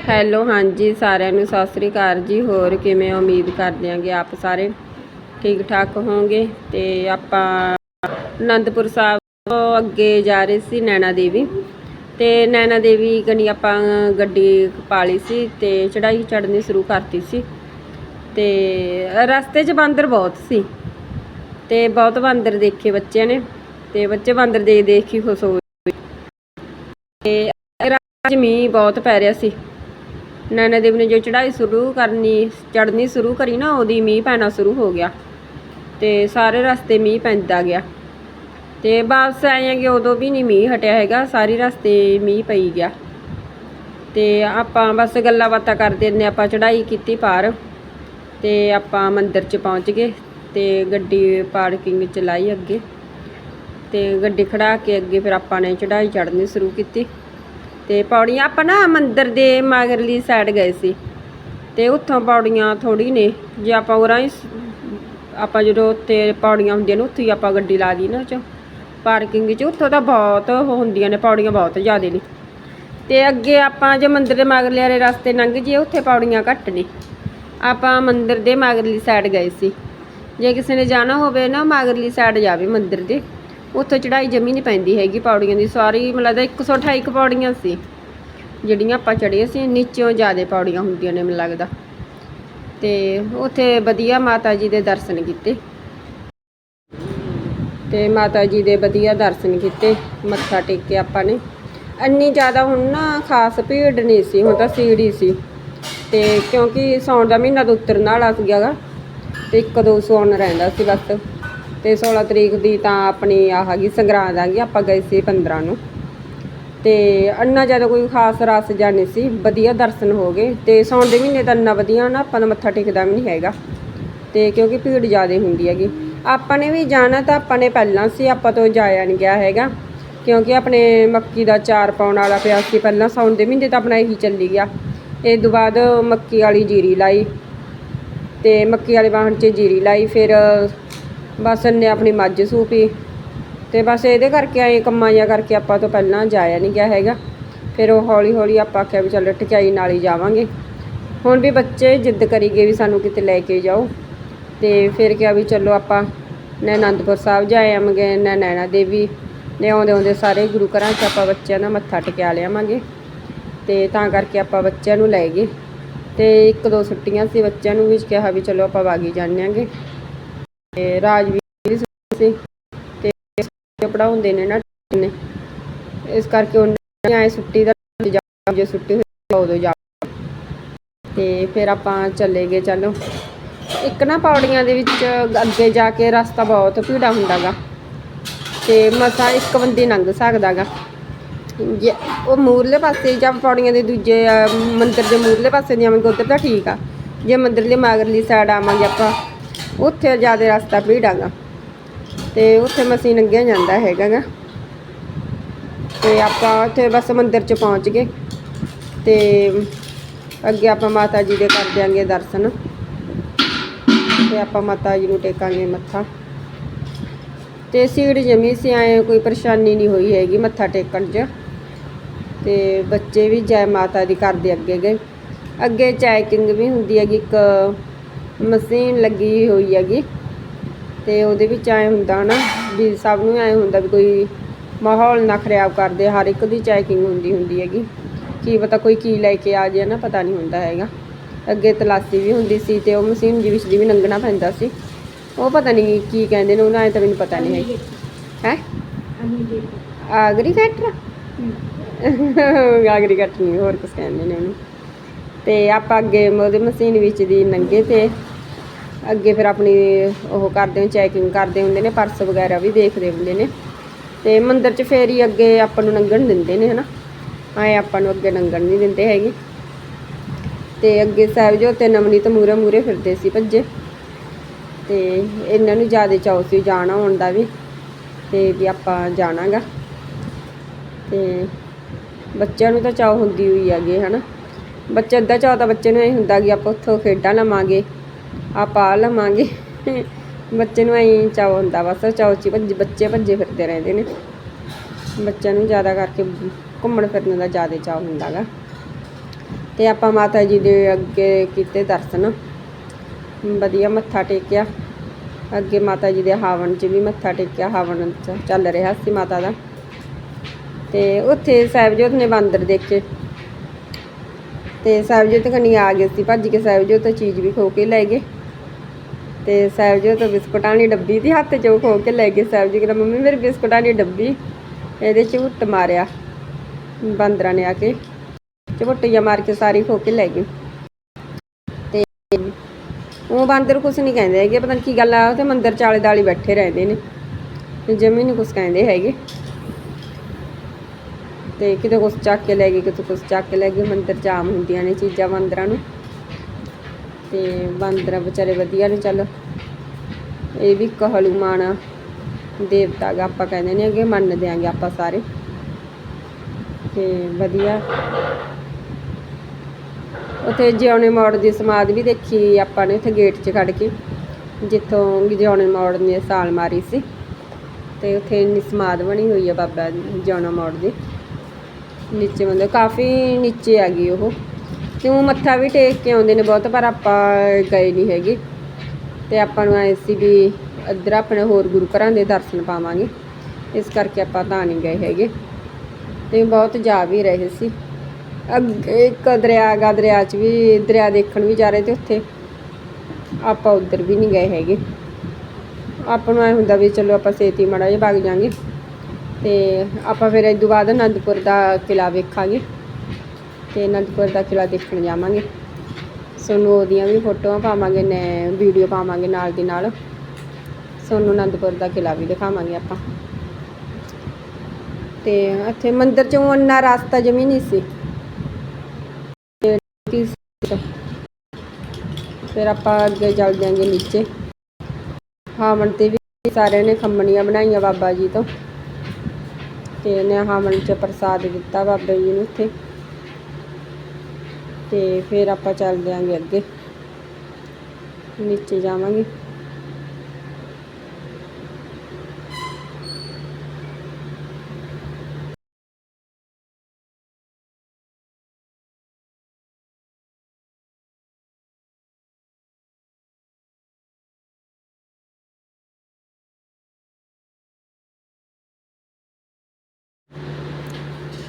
Hello ਹਾਂਜੀ, ਸਾਰਿਆਂ ਨੂੰ ਸਤਿ ਸ੍ਰੀ ਅਕਾਲ ਜੀ। ਹੋਰ ਕਿਵੇਂ ਉਮੀਦ ਕਰਦੇ ਹਾਂ ਆਪ ਸਾਰੇ ਠੀਕ ਠਾਕ ਹੋਵੋਗੇ ਤੇ ਆਪਾਂ ਅਨੰਦਪੁਰ ਸਾਹਿਬ ਤੋਂ ਅੱਗੇ ਜਾ ਰਹੇ ਸੀ ਨੈਣਾ ਦੇਵੀ। ਤੇ ਨੈਣਾ ਦੇਵੀ ਕਨੀ ਆਪਾਂ ਗੱਡੀ ਪਾਲੀ ਸੀ ਤੇ ਚੜਾਈ ਚੜ੍ਹਨੀ ਸ਼ੁਰੂ ਕਰਤੀ ਸੀ। ਤੇ ਰਸਤੇ 'ਚ ਬਾਂਦਰ ਬਹੁਤ ਸੀ ਤੇ ਬਹੁਤ ਬਾਂਦਰ ਦੇਖੇ ਬੱਚਿਆਂ ਨੇ ਤੇ ਬੱਚੇ ਬਾਂਦਰ ਦੇਖ ਦੇਖ ਕੇ ਖੁਸ਼ ਹੋ ਗਏ। ਤੇ ਅੱਜ ਮੀਂਹ ਬਹੁਤ ਪੈ ਰਿਹਾ ਸੀ। ਨੈਣਾ ਦੇਵੀ ਨੇ ਜੋ ਚੜਾਈ ਸ਼ੁਰੂ ਕਰਨੀ ਚੜਨੀ ਸ਼ੁਰੂ ਕਰੀ ਨਾ, ਉਹਦੀ ਮੀਂਹ ਪੈਣਾ ਸ਼ੁਰੂ ਹੋ ਗਿਆ। ਤੇ ਸਾਰੇ ਰਸਤੇ ਮੀਂਹ ਪੈਂਦਾ ਗਿਆ। ਤੇ ਵਾਪਸ ਆਏ ਆਂਗੇ ਉਦੋਂ ਵੀ ਨਹੀਂ ਮੀਂਹ ਹਟਿਆ ਹੈਗਾ, ਸਾਰੀ ਰਸਤੇ ਮੀਂਹ ਪਈ ਗਿਆ। ਤੇ ਆਪਾਂ ਬਸ ਗੱਲਾਂ ਬਾਤਾਂ ਕਰਦੇ ਨੇ ਆਪਾਂ ਚੜਾਈ ਕੀਤੀ ਪਾਰ। ਤੇ ਆਪਾਂ ਮੰਦਿਰ 'ਚ ਪਹੁੰਚ ਗਏ ਤੇ ਗੱਡੀ ਪਾਰਕਿੰਗ ਚ ਲਾਈ ਅੱਗੇ। ਤੇ ਗੱਡੀ ਖੜਾ ਕੇ ਅੱਗੇ ਫਿਰ ਆਪਾਂ ਨੇ ਚੜਾਈ ਚੜ੍ਹਨੀ ਸ਼ੁਰੂ ਕੀਤੀ। ਤੇ ਪੌੜੀਆਂ ਆਪਾਂ ਨਾ ਮੰਦਿਰ ਦੇ ਮਗਰਲੀ ਸਾਈਡ ਗਏ ਸੀ। ਤੇ ਉੱਥੋਂ ਪੌੜੀਆਂ ਥੋੜੀ ਨੇ, ਜੇ ਆਪਾਂ ਉਰਾਂ ਹੀ ਆਪਾਂ ਜਦੋਂ ਉੱਤੇ ਪੌੜੀਆਂ ਹੁੰਦੀਆਂ ਨੇ, ਉੱਥੇ ਹੀ ਆਪਾਂ ਗੱਡੀ ਲਾ ਦੀ ਨਾ ਚ। ਪਾਰਕਿੰਗ 'ਚ ਉੱਥੋਂ ਤਾਂ ਬਹੁਤ ਹੁੰਦੀਆਂ ਨੇ, ਪੌੜੀਆਂ ਬਹੁਤ ਜ਼ਿਆਦਾ ਨੇ। ਤੇ ਅੱਗੇ ਆਪਾਂ ਜੇ ਮੰਦਿਰ ਦੇ ਮਗਰਲੇ ਵਾਲੇ ਰਸਤੇ ਲੰਘ ਜੀਏ ਉੱਥੇ ਪੌੜੀਆਂ ਘੱਟ ਨੇ। ਆਪਾਂ ਮੰਦਿਰ ਦੇ ਮਗਰਲੀ ਸਾਈਡ ਗਏ ਸੀ। ਜੇ ਕਿਸੇ ਨੇ ਜਾਣਾ ਹੋਵੇ ਨਾ, ਮਗਰਲੀ ਸਾਈਡ ਜਾਵੇ ਮੰਦਿਰ ਦੇ। ਉੱਥੇ ਚੜਾਈ ਜਮੀ ਨਹੀਂ ਪੈਂਦੀ ਹੈਗੀ ਪੌੜੀਆਂ ਦੀ, ਸਾਰੀ ਮੈਨੂੰ ਲੱਗਦਾ 128 ਕੁ ਪੌੜੀਆਂ ਸੀ। ਜਿਹੜੀਆਂ ਆਪਾਂ ਚੜ੍ਹੇ ਸੀ, ਨੀਚੇੋਂ ਜ਼ਿਆਦਾ ਪੌੜੀਆਂ ਹੁੰਦੀਆਂ ਨੇ ਮੈਨੂੰ ਲੱਗਦਾ। ਤੇ ਉੱਥੇ ਵਧੀਆ ਮਾਤਾ ਜੀ ਦੇ ਦਰਸ਼ਨ ਕੀਤੇ। ਤੇ ਮਾਤਾ ਜੀ ਦੇ ਵਧੀਆ ਦਰਸ਼ਨ ਕੀਤੇ, ਮੱਥਾ ਟੇਕਿਆ ਆਪਾਂ ਨੇ। ਇੰਨੀ ਜ਼ਿਆਦਾ ਹੁਣ ਨਾ ਖਾਸ ਭੀੜ ਨਹੀਂ ਸੀ, ਹੁਣ ਤਾਂ ਸੀੜੀ ਸੀ। ਤੇ ਕਿਉਂਕਿ ਸੌਣ ਦਾ ਮਹੀਨਾ ਤਾਂ ਉਤਰਨ ਵਾਲਾ ਸੀਗਾ ਗਾ ਤੇ ਇੱਕ ਦੋ ਸੌਣ ਰਹਿੰਦਾ ਸੀ ਬਸ। ਤੇ 16 ਤਰੀਕ ਦੀ ਤਾਂ ਆਪਣੀ ਆਹ ਗਈ ਸੰਗਰਾਂਦ ਆ ਗਈ ਆਪਾਂ ਗਏ ਸੀ 15 ਨੂੰ। ਤੇ ਅੰਨਾ ਜ਼ਿਆਦਾ ਕੋਈ ਖਾਸ ਰਸ ਜਾਂ ਨਹੀਂ ਸੀ, ਵਧੀਆ ਦਰਸ਼ਨ ਹੋ ਗਏ। ਤੇ ਸੌਣ ਦੇ ਮਹੀਨੇ ਤਾਂ ਇੰਨਾ ਵਧੀਆ ਨਾ, ਆਪਾਂ ਦਾ ਮੱਥਾ ਟੇਕਦਾ ਵੀ ਨਹੀਂ ਹੈਗਾ। ਤੇ ਕਿਉਂਕਿ ਭੀੜ ਜ਼ਿਆਦਾ ਹੁੰਦੀ ਹੈਗੀ। ਆਪਾਂ ਨੇ ਵੀ ਜਾਣਾ ਤਾਂ ਆਪਾਂ ਨੇ ਪਹਿਲਾਂ ਸੀ, ਆਪਾਂ ਤੋਂ ਜਾਇਆ ਨਹੀਂ ਗਿਆ ਹੈਗਾ। ਕਿਉਂਕਿ ਆਪਣੇ ਮੱਕੀ ਦਾ ਚਾਰ ਪਾਉਣ ਵਾਲਾ ਪਿਆ ਸੀ ਪਹਿਲਾਂ ਸੌਣ ਦੇ ਮਹੀਨੇ ਤਾਂ ਆਪਣਾ ਇਹੀ ਚੱਲੀ ਗਿਆ। ਇਹ ਤੋਂ ਬਾਅਦ ਮੱਕੀ ਵਾਲੀ ਜੀਰੀ ਲਾਈ। ਤੇ ਮੱਕੀ ਵਾਲੇ ਵਾਹਣ 'ਚ ਜੀਰੀ ਲਾਈ, ਫਿਰ ਬਸ ਨੇ ਆਪਣੀ ਮੱਝ ਸੂਪੀ ਤੇ ਬਸ ਇਹਦੇ ਕਰਕੇ ਆਏ, ਕੰਮਾਂ ਜਿਹਾ ਕਰਕੇ ਆਪਾਂ ਤੋਂ ਪਹਿਲਾਂ ਜਾਇਆ ਨਹੀਂ ਗਿਆ ਹੈਗਾ। ਫਿਰ ਉਹ ਹੌਲੀ ਹੌਲੀ ਆਪਾਂ ਆਖਿਆ ਵੀ ਚੱਲ ਟਿਕਾਈ ਨਾਲ ਹੀ ਜਾਵਾਂਗੇ। ਹੁਣ ਵੀ ਬੱਚੇ ਜਿੱਦ ਕਰੀ ਗਏ ਵੀ ਸਾਨੂੰ ਕਿਤੇ ਲੈ ਕੇ ਜਾਓ। ਤੇ ਫਿਰ ਕਿਹਾ ਵੀ ਚਲੋ ਆਪਾਂ ਨੇ ਅਨੰਦਪੁਰ ਸਾਹਿਬ ਜਾ ਆਵਾਂਗੇ, ਨਾ ਨੈਣਾ ਦੇਵੀ, ਨੇ ਆਉਂਦੇ ਆਉਂਦੇ ਸਾਰੇ ਗੁਰੂ ਘਰਾਂ 'ਚ ਆਪਾਂ ਬੱਚਿਆਂ ਦਾ ਮੱਥਾ ਟਿਕਿਆ ਲਿਆਵਾਂਗੇ। ਤੇ ਤਾਂ ਕਰਕੇ ਆਪਾਂ ਬੱਚਿਆਂ ਨੂੰ ਲੈ ਗਏ। ਤੇ ਇੱਕ ਦੋ ਛੁੱਟੀਆਂ ਸੀ ਬੱਚਿਆਂ ਨੂੰ ਵੀ ਕਿਹਾ ਵੀ ਚਲੋ ਆਪਾਂ ਬਾਗੀ ਜਾਂਦੇ ਤੇ ਰਾਜਵੀਰ ਸੀ ਤੇ ਪੜਾਉਂਦੇ ਨੇ ਨਾ ਨੇ। ਇਸ ਕਰਕੇ ਉਹਨਾਂ ਆਏ ਛੁੱਟੀ ਦਾ ਜੇ ਛੁੱਟੀ ਹੋਈ ਉਦੋਂ ਜਾ ਤੇ ਫਿਰ ਆਪਾਂ ਚੱਲੇ ਗਏ, ਚਲੋ ਇੱਕ ਨਾ ਪੌੜੀਆਂ ਦੇ ਵਿੱਚ ਅੱਗੇ ਜਾ ਕੇ ਰਸਤਾ ਬਹੁਤ ਭੀੜਾ ਹੁੰਦਾਗਾ। ਤੇ ਮਸਾਂ ਇੱਕ ਬੰਦੇ ਲੰਘ ਸਕਦਾਗਾ। ਜੇ ਉਹ ਮੂਰਲੇ ਪਾਸੇ ਜਾਂ ਪੌੜੀਆਂ ਦੇ ਦੂਜੇ ਮੰਦਿਰ ਦੇ ਮੂਰਲੇ ਪਾਸੇ ਜਾਵਾਂਗੇ ਉੱਧਰ ਤਾਂ ਠੀਕ ਆ। ਜੇ ਮੰਦਿਰ ਦੇ ਮਾਗਰਲੀ ਸਾਈਡ ਆਵਾਂਗੇ ਆਪਾਂ ਉੱਥੇ ਜ਼ਿਆਦਾ ਰਸਤਾ ਭੀੜਾਗਾ ਤੇ ਉੱਥੇ ਮਸੀਂ ਲੰਘਿਆ ਜਾਂਦਾ ਹੈਗਾ ਗਾ। ਤੇ ਆਪਾਂ ਉੱਥੇ ਬਸ ਮੰਦਿਰ ਚ ਪਹੁੰਚ ਗਏ। ਤੇ ਅੱਗੇ ਆਪਾਂ ਮਾਤਾ ਜੀ ਦੇ ਕਰ ਦਿਆਂਗੇ ਦਰਸ਼ਨ। ਤੇ ਆਪਾਂ ਮਾਤਾ ਜੀ ਨੂੰ ਟੇਕਾਂਗੇ ਮੱਥਾ। ਤੇ ਸੀੜ ਜਮੀ ਸੀ ਆਏ ਕੋਈ ਪਰੇਸ਼ਾਨੀ ਨਹੀਂ ਹੋਈ ਹੈਗੀ ਮੱਥਾ ਟੇਕਣ 'ਚ। ਤੇ ਬੱਚੇ ਵੀ ਜੈ ਮਾਤਾ ਦੀ ਕਰਦੇ ਅੱਗੇ ਗਏ। ਅੱਗੇ ਚੈਕਿੰਗ ਵੀ ਹੁੰਦੀ ਹੈਗੀ, ਇੱਕ ਮਸ਼ੀਨ ਲੱਗੀ ਹੋਈ ਹੈਗੀ। ਤੇ ਉਹਦੇ ਵਿੱਚ ਐ ਹੁੰਦਾ ਨਾ ਵੀ ਸਭ ਨੂੰ ਐ ਹੁੰਦਾ ਵੀ ਕੋਈ ਮਾਹੌਲ ਨਾ ਖਰਾਬ ਕਰਦੇ ਹਰ ਇੱਕ ਦੀ ਚੈਕਿੰਗ ਹੁੰਦੀ ਹੁੰਦੀ ਹੈਗੀ। ਕੀ ਪਤਾ ਕੋਈ ਕੀ ਲੈ ਕੇ ਆ ਜਾਏ ਨਾ ਪਤਾ ਨਹੀਂ ਹੁੰਦਾ ਹੈਗਾ। ਅੱਗੇ ਤਲਾਸੀ ਵੀ ਹੁੰਦੀ ਸੀ ਤੇ ਉਹ ਮਸ਼ੀਨ ਦੇ ਵਿੱਚ ਦੀ ਵੀ ਲੰਘਣਾ ਪੈਂਦਾ ਸੀ। ਉਹ ਪਤਾ ਨਹੀਂ ਕੀ ਕਹਿੰਦੇ ਨੇ ਉਹਨਾਂ ਐ ਤਾਂ ਮੈਨੂੰ ਪਤਾ ਨਹੀਂ ਹੈ? ਹੈ। ਐਗਰੀਕਲਚਰ ਐਗਰੀਕਲਚਰ ਨਹੀਂ ਹੋਰ ਕੁਝ ਕਹਿੰਦੇ ਨੇ ਉਹਨੂੰ। ਤੇ ਆਪਾਂ ਅੱਗੇ ਉਹਦੇ ਮਸ਼ੀਨ ਵਿੱਚ ਦੀ ਨੰਗੇ ਤੇ ਅੱਗੇ ਫਿਰ ਆਪਣੀ ਉਹ ਕਰਦੇ ਹੋ ਚੈਕਿੰਗ ਕਰਦੇ ਹੁੰਦੇ ਨੇ, ਪਰਸ ਵਗੈਰਾ ਵੀ ਦੇਖਦੇ ਹੁੰਦੇ ਨੇ। ਤੇ ਮੰਦਿਰ 'ਚ ਫੇਰ ਹੀ ਅੱਗੇ ਆਪਾਂ ਨੂੰ ਲੰਘਣ ਦਿੰਦੇ ਨੇ, ਹਨਾ? ਆਏ ਆਪਾਂ ਨੂੰ ਅੱਗੇ ਲੰਘਣ ਨਹੀਂ ਦਿੰਦੇ ਹੈਗੇ। ਤੇ ਅੱਗੇ ਸਾਹਿਬ ਜੋ ਤੇ ਨਵਨੀਤ ਮੂਰੇ ਮੂਰੇ ਫਿਰਦੇ ਸੀ ਭੱਜੇ। ਤੇ ਇਹਨਾਂ ਨੂੰ ਜ਼ਿਆਦਾ ਚਾਅ ਸੀ ਜਾਣਾ ਆਉਣ ਦਾ ਵੀ, ਤੇ ਵੀ ਆਪਾਂ ਜਾਣਾਗਾ। ਤੇ ਬੱਚਿਆਂ ਨੂੰ ਤਾਂ ਚਾਅ ਹੁੰਦੀ ਹੋਈ ਹੈਗੇ, ਹਨਾ? ਬੱਚੇ ਅੱਧਾ ਚਾਅ ਤਾਂ ਬੱਚੇ ਨੂੰ ਇਹ ਹੁੰਦਾ ਕਿ ਆਪਾਂ ਉੱਥੋਂ ਖੇਡਾਂ ਲਵਾਂਗੇ, ਆਪਾਂ ਆ ਲਵਾਂਗੇ। ਬੱਚੇ ਨੂੰ ਐਂ ਚਾਅ ਹੁੰਦਾ ਬਸ, ਚਾਅ 'ਚ ਭੱਜ, ਬੱਚੇ ਭੱਜੇ ਫਿਰਦੇ ਰਹਿੰਦੇ ਨੇ। ਬੱਚਿਆਂ ਨੂੰ ਜ਼ਿਆਦਾ ਕਰਕੇ ਘੁੰਮਣ ਫਿਰਨ ਦਾ ਜ਼ਿਆਦਾ ਚਾਅ ਹੁੰਦਾ ਗਾ। ਤੇ ਆਪਾਂ ਮਾਤਾ ਜੀ ਦੇ ਅੱਗੇ ਕੀਤੇ ਦਰਸ਼ਨ। ਵਧੀਆ ਮੱਥਾ ਟੇਕਿਆ। ਅੱਗੇ ਮਾਤਾ ਜੀ ਦੇ ਹਾਵਨ 'ਚ ਵੀ ਮੱਥਾ ਟੇਕਿਆ, ਹਾਵਨ ਚੱਲ ਰਿਹਾ ਸੀ ਮਾਤਾ ਦਾ। ਤੇ ਉੱਥੇ ਸਾਹਿਬਜੋਤ ਨੇ ਬਾਂਦਰ ਦੇਖੇ। ਤੇ ਸਾਹਿਬਜੋਤ ਕਨੀ ਆ ਗਏ ਸੀ, ਭੱਜ ਕੇ ਸਾਹਿਬਜੋਤ ਚੀਜ਼ ਵੀ ਖੋ ਕੇ ਲੈ ਗਏ। ਤੇ ਸਾਹਿਬਜੋਤ ਬਿਸਕੁਟਾਂ ਦੀ ਡੱਬੀ ਦੀ ਹੱਥ 'ਚੋਂ ਖੋ ਕੇ ਲੈ ਗਏ ਸਾਹਿਬ ਜੀ, ਕਹਿੰਦਾ ਮੰਮੀ ਮੇਰੇ ਬਿਸਕੁਟਾਂ ਦੀ ਡੱਬੀ, ਇਹਦੇ 'ਚ ਉੱਟ ਮਾਰਿਆ, ਬਾਂਦਰਾਂ ਨੇ ਆ ਕੇ ਝਪਟੀਆਂ ਮਾਰ ਕੇ ਸਾਰੀ ਖੋ ਕੇ ਲੈ ਗਏ। ਤੇ ਉਹ ਬਾਂਦਰ ਕੁਛ ਨਹੀਂ ਕਹਿੰਦੇ ਹੈਗੇ, ਪਤਾ ਨਹੀਂ ਕੀ ਗੱਲ ਆ, ਉਹ ਤੇ ਮੰਦਰ ਚਾਲੇ ਦਾਲੀ ਬੈਠੇ ਰਹਿੰਦੇ ਨੇ, ਜਮੀ ਨਹੀਂ ਕੁਛ ਕਹਿੰਦੇ ਹੈਗੇ। ਤੇ ਕਿਤੇ ਕੁਛ ਚੱਕ ਕੇ ਲੈ ਗਏ ਕਿਤੇ ਕੁਛ ਚੱਕ ਕੇ ਲੈ ਗਏ ਮੰਦਰ ਜਾਮ ਹੁੰਦੀਆਂ ਨੇ ਚੀਜ਼ਾਂ ਬਾਂਦਰਾਂ ਨੂੰ। ਤੇ ਬਾਂਦਰ ਵਿਚਾਰੇ ਵਧੀਆ ਨੇ, ਚੱਲ। ਇਹ ਵੀ ਇੱਕ ਹਲੂਮਾਨ ਦੇਵਤਾ ਆਪਾਂ ਕਹਿੰਦੇ ਨੇ, ਅੱਗੇ ਮੰਨ ਦਿਆਂਗੇ ਆਪਾਂ ਸਾਰੇ। ਤੇ ਵਧੀਆ। ਉੱਥੇ ਜਿਉਣੇ ਮੋੜ ਦੀ ਸਮਾਧ ਵੀ ਦੇਖੀ ਆਪਾਂ ਨੇ, ਉੱਥੇ ਗੇਟ 'ਚ ਖੜ ਕੇ। ਜਿੱਥੋਂ ਜਿਉਣੇ ਮੋੜ ਨੇ ਸਾਲ ਮਾਰੀ ਸੀ। ਤੇ ਉੱਥੇ ਇੰਨੀ ਸਮਾਧ ਬਣੀ ਹੋਈ ਆ ਬਾਬਾ ਜਿਉਣਾ ਮੋੜ ਦੀ। ਨੀਚੇ ਮਤਲਬ ਕਾਫੀ ਨੀਚੇ ਆ ਗਈ ਉਹ। ਤੇ ਉਹ ਮੱਥਾ ਵੀ ਟੇਕ ਕੇ ਆਉਂਦੇ ਨੇ ਬਹੁਤ, ਪਰ ਆਪਾਂ ਗਏ ਨਹੀਂ ਹੈਗੇ। ਤੇ ਆਪਾਂ ਨੂੰ ਆਏ ਸੀ ਵੀ ਇੱਧਰ ਆਪਣੇ ਹੋਰ ਗੁਰੂ ਘਰਾਂ ਦੇ ਦਰਸ਼ਨ ਪਾਵਾਂਗੇ। ਇਸ ਕਰਕੇ ਆਪਾਂ ਤਾਂ ਨਹੀਂ ਗਏ ਹੈਗੇ। ਤੇ ਬਹੁਤ ਜਾ ਵੀ ਰਹੇ ਸੀ। ਅੱਗੇ, ਇੱਕ ਦਰਿਆ, ਗਾ ਦਰਿਆ 'ਚ ਵੀ, ਦਰਿਆ ਦੇਖਣ ਵੀ ਜਾ ਰਹੇ ਤੇ ਉੱਥੇ ਆਪਾਂ ਉੱਧਰ ਵੀ ਨਹੀਂ ਗਏ ਹੈਗੇ। ਆਪਾਂ ਨੂੰ ਐ ਹੁੰਦਾ ਵੀ ਚਲੋ ਆਪਾਂ ਛੇਤੀ ਮਾੜਾ ਜਿਹਾ ਭੱਗ ਜਾਾਂਗੇ। ਤੇ ਆਪਾਂ ਫਿਰ ਇਸ ਤੋਂ ਬਾਅਦ ਅਨੰਦਪੁਰ ਦਾ ਕਿਲਾ ਵੇਖਾਂਗੇ ਤੇ ਅਨੰਦਪੁਰ ਦਾ ਕਿਲਾ ਦੇਖਣ ਜਾਵਾਂਗੇ। ਸੋਨੂੰ ਉਹਦੀਆਂ ਵੀ ਫੋਟੋਆਂ ਪਾਵਾਂਗੇ ਨੇ, ਵੀਡੀਓ ਪਾਵਾਂਗੇ ਨਾਲ ਦੀ ਨਾਲ। ਸੋਨੂੰ ਅਨੰਦਪੁਰ ਦਾ ਕਿਲਾ ਵੀ ਦਿਖਾਵਾਂਗੇ ਆਪਾਂ। ਤੇ ਇੱਥੇ ਮੰਦਿਰ ਚੋਂ ਅੰਨਾ ਰਸਤਾ ਜਮੀ ਨਹੀਂ ਸੀ। ਫਿਰ ਆਪਾਂ ਅੱਗੇ ਚੱਲ ਜਾਾਂਗੇ ਨੀਚੇ। ਹਾਵਣ ਤੇ ਵੀ ਸਾਰਿਆਂ ਨੇ ਖੰਮਣੀਆਂ ਬਣਾਈਆਂ ਬਾਬਾ ਜੀ ਤੋਂ। ਤੇ ਨੇ ਹਾਮਣ ਚ ਪ੍ਰਸਾਦ ਦਿੱਤਾ ਬਾਬਾ ਜੀ ਨੂੰ ਉੱਥੇ। ਤੇ ਫਿਰ ਆਪਾਂ ਚੱਲ ਦਿਆਂਗੇ ਅੱਗੇ। ਨੀਚੇ ਜਾਵਾਂਗੇ।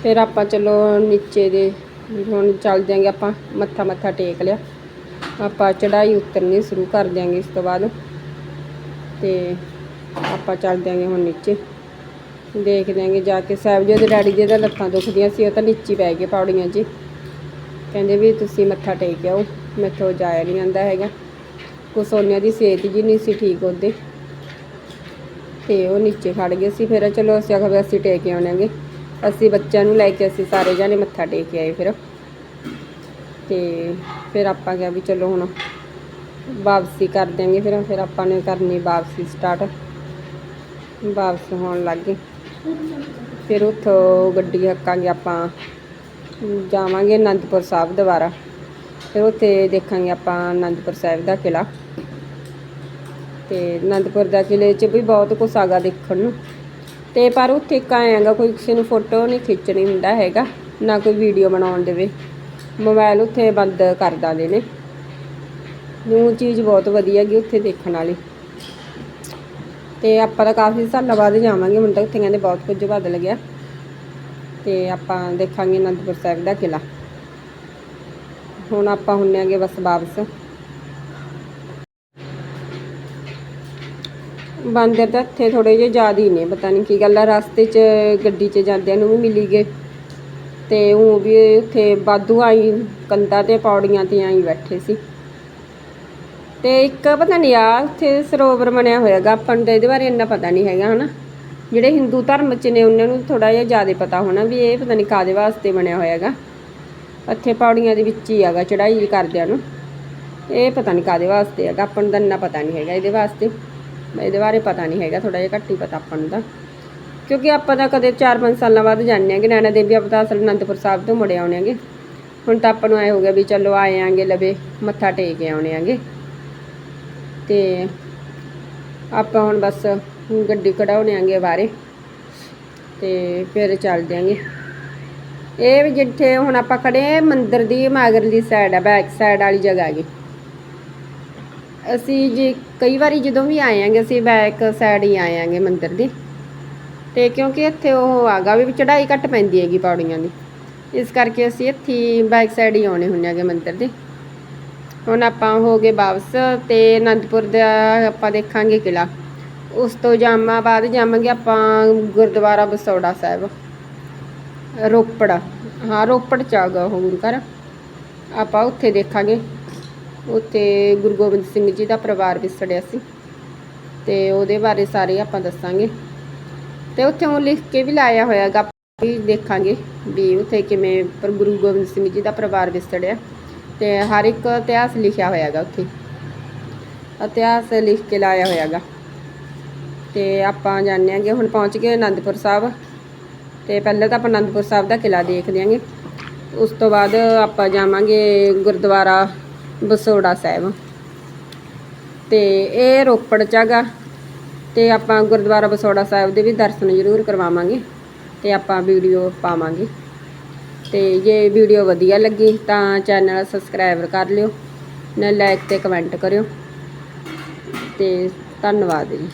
ਫਿਰ ਆਪਾਂ ਚਲੋ ਨੀਚੇ ਦੇ ਹੁਣ ਚੱਲ ਦਿਆਂਗੇ ਆਪਾਂ ਮੱਥਾ ਮੱਥਾ ਟੇਕ ਲਿਆ। ਆਪਾਂ ਚੜਾਈ ਉਤਰਨੀ ਸ਼ੁਰੂ ਕਰ ਦਿਆਂਗੇ ਇਸ ਤੋਂ ਬਾਅਦ। ਤੇ ਆਪਾਂ ਚੱਲ ਦਿਆਂਗੇ ਹੁਣ ਨੀਚੇ। ਦੇਖ ਦਿਆਂਗੇ ਜਾ ਕੇ ਸਾਹਿਬ ਜੀ ਦੇ ਡੈਡੀ ਜੀ ਦਾ ਲੱਤਾਂ ਦੁਖਦੀਆਂ ਸੀ, ਉਹ ਤਾਂ ਨੀਚੇ ਪੈ ਗਏ ਪੌੜੀਆਂ 'ਚ। ਕਹਿੰਦੇ ਵੀ ਤੁਸੀਂ ਮੱਥਾ ਟੇਕ ਆਓ, ਮੈਥੋਂ ਜਾਇਆ ਨਹੀਂ ਜਾਂਦਾ ਹੈਗਾ। ਕੋ ਸੋਨੀਆ ਦੀ ਸਿਹਤ ਜੀ ਨਹੀਂ ਸੀ ਠੀਕ ਉਹਦੇ। ਤੇ ਉਹ ਨੀਚੇ ਖੜ ਗਏ ਸੀ, ਫਿਰ ਚਲੋ ਅਸੀਂ ਆਖਿਆ ਅਸੀਂ ਟੇਕ ਆਉਣਾਂਗੇ ਅਸੀਂ ਬੱਚਿਆਂ ਨੂੰ ਲੈ ਕੇ ਅਸੀਂ ਸਾਰੇ ਜਾਣੇ ਮੱਥਾ ਟੇਕ ਕੇ ਆਏ ਫਿਰ। ਤੇ ਫਿਰ ਆਪਾਂ ਕਿਹਾ ਵੀ ਚਲੋ ਹੁਣ ਵਾਪਸੀ ਕਰ ਦਿਆਂਗੇ ਫਿਰ ਫਿਰ ਆਪਾਂ ਨੇ ਕਰਨੀ ਵਾਪਸੀ ਸਟਾਰਟ ਵਾਪਸ ਹੋਣ ਲੱਗ ਗਏ। ਫਿਰ ਉੱਥੋਂ ਗੱਡੀ ਹੱਕਾਂਗੇ ਆਪਾਂ, ਜਾਵਾਂਗੇ ਅਨੰਦਪੁਰ ਸਾਹਿਬ ਦੁਬਾਰਾ। ਫਿਰ ਉੱਥੇ ਦੇਖਾਂਗੇ ਆਪਾਂ ਅਨੰਦਪੁਰ ਸਾਹਿਬ ਦਾ ਕਿਲਾ ਤੇ ਅਨੰਦਪੁਰ ਦਾ ਕਿਲੇ 'ਚ ਵੀ ਬਹੁਤ ਕੁਛ ਆਗਾ ਦੇਖਣ ਨੂੰ। ਤੇ ਪਰ ਉੱਥੇ ਇੱਕ ਆਏਗਾ ਹੈਗਾ, ਕੋਈ ਕਿਸੇ ਨੂੰ ਫੋਟੋ ਨਹੀਂ ਖਿੱਚਣੀ ਹੁੰਦਾ ਹੈਗਾ, ਨਾ ਕੋਈ ਵੀਡੀਓ ਬਣਾਉਣ ਦੇਵੇ। ਮੋਬਾਈਲ ਉੱਥੇ ਬੰਦ ਕਰ ਦਿੰਦੇ ਨੇ। ਉਹ ਚੀਜ਼ ਬਹੁਤ ਵਧੀਆ ਹੈਗੀ ਉੱਥੇ ਦੇਖਣ ਵਾਲੀ। ਤੇ ਆਪਾਂ ਤਾਂ ਕਾਫੀ ਸਾਲਾਂ ਬਾਅਦ ਜਾਵਾਂਗੇ ਹੁਣ ਤਾਂ ਉੱਥੇ ਕਹਿੰਦੇ ਬਹੁਤ ਕੁਝ ਬਦਲ ਗਿਆ। ਤੇ ਆਪਾਂ ਦੇਖਾਂਗੇ ਅਨੰਦਪੁਰ ਸਾਹਿਬ ਦਾ ਕਿਲਾ ਹੁਣ ਆਪਾਂ ਹੁੰਨੇ ਆਂਗੇ ਬਸ ਵਾਪਸ। ਬਾਂਦਰ ਤਾਂ ਇੱਥੇ ਥੋੜੇ ਜਿਹੇ ਜ਼ਿਆਦਾ ਹੀ ਨੇ, ਪਤਾ ਨਹੀਂ ਕੀ ਗੱਲ ਆ, ਰਸਤੇ 'ਚ, ਗੱਡੀ 'ਚ ਜਾਂਦਿਆਂ ਨੂੰ ਵੀ ਮਿਲੀ ਗਏ। ਤੇ ਉਹ ਵੀ ਉੱਥੇ ਬਾਦੂ ਆਈ, ਕੰਧਾਂ ਤੇ ਪੌੜੀਆਂ ਤੇ ਆਈ ਬੈਠੇ ਸੀ। ਤੇ ਇੱਕ ਪਤਾ ਨਹੀਂ ਆ, ਉੱਥੇ ਸਰੋਵਰ ਬਣਿਆ ਹੋਇਆਗਾ ਆਪਾਂ ਨੂੰ ਤਾਂ ਇਹਦੇ ਬਾਰੇ ਇੰਨਾ ਪਤਾ ਨਹੀਂ ਹੈਗਾ, ਹਨਾ। ਜਿਹੜੇ ਹਿੰਦੂ ਧਰਮ 'ਚ ਨੇ, ਉਹਨਾਂ ਨੂੰ ਥੋੜਾ ਜਿਹਾ ਜ਼ਿਆਦਾ ਪਤਾ ਹੋਣਾ ਵੀ ਇਹ ਪਤਾ ਨਹੀਂ ਕਾਦੇ ਵਾਸਤੇ ਬਣਿਆ ਹੋਇਆਗਾ ਇੱਥੇ ਪੌੜੀਆਂ ਦੇ ਵਿੱਚ ਹੀ ਹੈਗਾ ਚੜਾਈ ਕਰਦਿਆਂ ਨੂੰ। ਇਹ ਪਤਾ ਨਹੀਂ ਕਾਦੇ ਵਾਸਤੇ ਹੈਗਾ, ਆਪਾਂ ਨੂੰ ਤਾਂ ਇੰਨਾ ਪਤਾ ਨਹੀਂ ਹੈਗਾ ਇਹਦੇ ਵਾਸਤੇ। ਇਹਦੇ ਬਾਰੇ ਪਤਾ ਨਹੀਂ ਹੈਗਾ ਥੋੜਾ ਜਿਹਾ ਘੱਟ ਹੀ ਪਤਾ ਆਪਾਂ ਨੂੰ ਤਾਂ। ਕਿਉਂਕਿ ਆਪਾਂ ਤਾਂ ਕਦੇ 4-5 ਸਾਲਾਂ ਬਾਅਦ ਜਾਂਦੇ ਆਂਗੇ ਨੈਣਾ ਦੇਵੀ ਆਪਾਂ ਤਾਂ ਅਸਲ ਅਨੰਦਪੁਰ ਸਾਹਿਬ ਤੋਂ ਮੁੜੇ ਆਉਣੇ ਆਂਗੇ ਹੁਣ ਤਾਂ ਆਪਾਂ ਨੂੰ ਐ ਹੋ ਗਿਆ ਵੀ ਚਲੋ ਆਏ ਆਂਗੇ, ਲਵੇ ਮੱਥਾ ਟੇਕ ਕੇ ਆਉਣੇ ਆਂਗੇ। ਤੇ ਆਪਾਂ ਹੁਣ ਬਸ ਗੱਡੀ ਕਢਾਉਣੇ ਆਂਗੇ ਬਾਰੇ ਤੇ ਫਿਰ ਚੱਲ ਦਿਆਂਗੇ ਇਹ ਵੀ ਜਿੱਥੇ ਹੁਣ ਆਪਾਂ ਖੜੇ ਆ, ਮੰਦਿਰ ਦੀ ਮਾਗਰਲੀ ਸਾਈਡ ਆ ਬੈਕ ਸਾਈਡ ਵਾਲੀ ਜਗ੍ਹਾ ਹੈਗੀ। ਅਸੀਂ ਜੀ ਕਈ ਵਾਰੀ ਜਦੋਂ ਵੀ ਆਏ ਆਂਗੇ, ਅਸੀਂ ਬੈਕ ਸਾਈਡ ਹੀ ਆਏ ਆਂਗੇ ਮੰਦਿਰ ਦੀ। ਤੇ ਕਿਉਂਕਿ ਇੱਥੇ ਉਹ ਆਗਾ ਵੀ ਚੜਾਈ ਘੱਟ ਪੈਂਦੀ ਹੈਗੀ ਪੌੜੀਆਂ ਦੀ। ਇਸ ਕਰਕੇ ਅਸੀਂ ਇੱਥੇ ਬੈਕ ਸਾਈਡ ਹੀ ਆਉਣੇ ਹੁੰਦੇ ਹੈਗੇ ਮੰਦਿਰ ਦੇ। ਹੁਣ ਆਪਾਂ ਹੋ ਗਏ ਵਾਪਸ ਤੇ ਅਨੰਦਪੁਰ ਦਾ ਆਪਾਂ ਦੇਖਾਂਗੇ ਕਿਲਾ ਉਸ ਤੋਂ ਜਾਮਾ ਬਾਅਦ ਜਾਵਾਂਗੇ ਆਪਾਂ ਗੁਰਦੁਆਰਾ ਬਸੌੜਾ ਸਾਹਿਬ। ਰੋਪੜ। ਹਾਂ, ਰੋਪੜ ਚ ਆਗਾ ਉਹ ਗੁਰੂ ਘਰ। ਆਪਾਂ ਉੱਥੇ ਦੇਖਾਂਗੇ। ਉੱਥੇ ਗੁਰੂ ਗੋਬਿੰਦ ਸਿੰਘ ਜੀ ਦਾ ਪਰਿਵਾਰ ਵਿਸੜਿਆ ਸੀ। ਤੇ ਉਹਦੇ ਬਾਰੇ ਸਾਰੇ ਆਪਾਂ ਦੱਸਾਂਗੇ। ਤੇ ਉੱਥੇ ਉਹ ਲਿਖ ਕੇ ਵੀ ਲਾਇਆ ਹੋਇਆਗਾ, ਵੀ ਦੇਖਾਂਗੇ ਵੀ ਉੱਥੇ ਕਿਵੇਂ ਪਰ ਗੁਰੂ ਗੋਬਿੰਦ ਸਿੰਘ ਜੀ ਦਾ ਪਰਿਵਾਰ ਵਿਸੜਿਆ ਤੇ ਹਰ ਇੱਕ ਇਤਿਹਾਸ ਲਿਖਿਆ ਹੋਇਆਗਾ ਉੱਥੇ। ਇਤਿਹਾਸ ਲਿਖ ਕੇ ਲਾਇਆ ਹੋਇਆਗਾ। ਤੇ ਆਪਾਂ ਜਾਣਦੇ ਆਂਗੇ ਹੁਣ ਪਹੁੰਚ ਗਏ ਅਨੰਦਪੁਰ ਸਾਹਿਬ। ਤੇ ਪਹਿਲਾਂ ਤਾਂ ਆਪਾਂ ਅਨੰਦਪੁਰ ਸਾਹਿਬ ਦਾ ਕਿਲਾ ਦੇਖ ਦਿਆਂਗੇ। ਉਸ ਤੋਂ ਬਾਅਦ ਆਪਾਂ ਜਾਵਾਂਗੇ ਗੁਰਦੁਆਰਾ ਬਸੋੜਾ ਸਾਹਿਬ। ਤੇ ਇਹ ਰੋਪੜ ਚ ਹੈਗਾ ਤੇ ਆਪਾਂ ਗੁਰਦੁਆਰਾ ਬਸੋੜਾ ਸਾਹਿਬ ਦੇ ਵੀ ਦਰਸ਼ਨ ਜ਼ਰੂਰ ਕਰਵਾਵਾਂਗੇ, ਤੇ ਆਪਾਂ ਵੀਡੀਓ ਪਾਵਾਂਗੇ। ਤੇ ਜੇ ਵੀਡੀਓ ਵਧੀਆ ਲੱਗੀ ਤਾਂ ਚੈਨਲ ਸਬਸਕ੍ਰਾਈਬ ਕਰ ਲਿਓ ਨਾਲ ਲਾਈਕ ਤੇ ਕਮੈਂਟ ਕਰਿਓ। ਤੇ ਧੰਨਵਾਦ ਜੀ।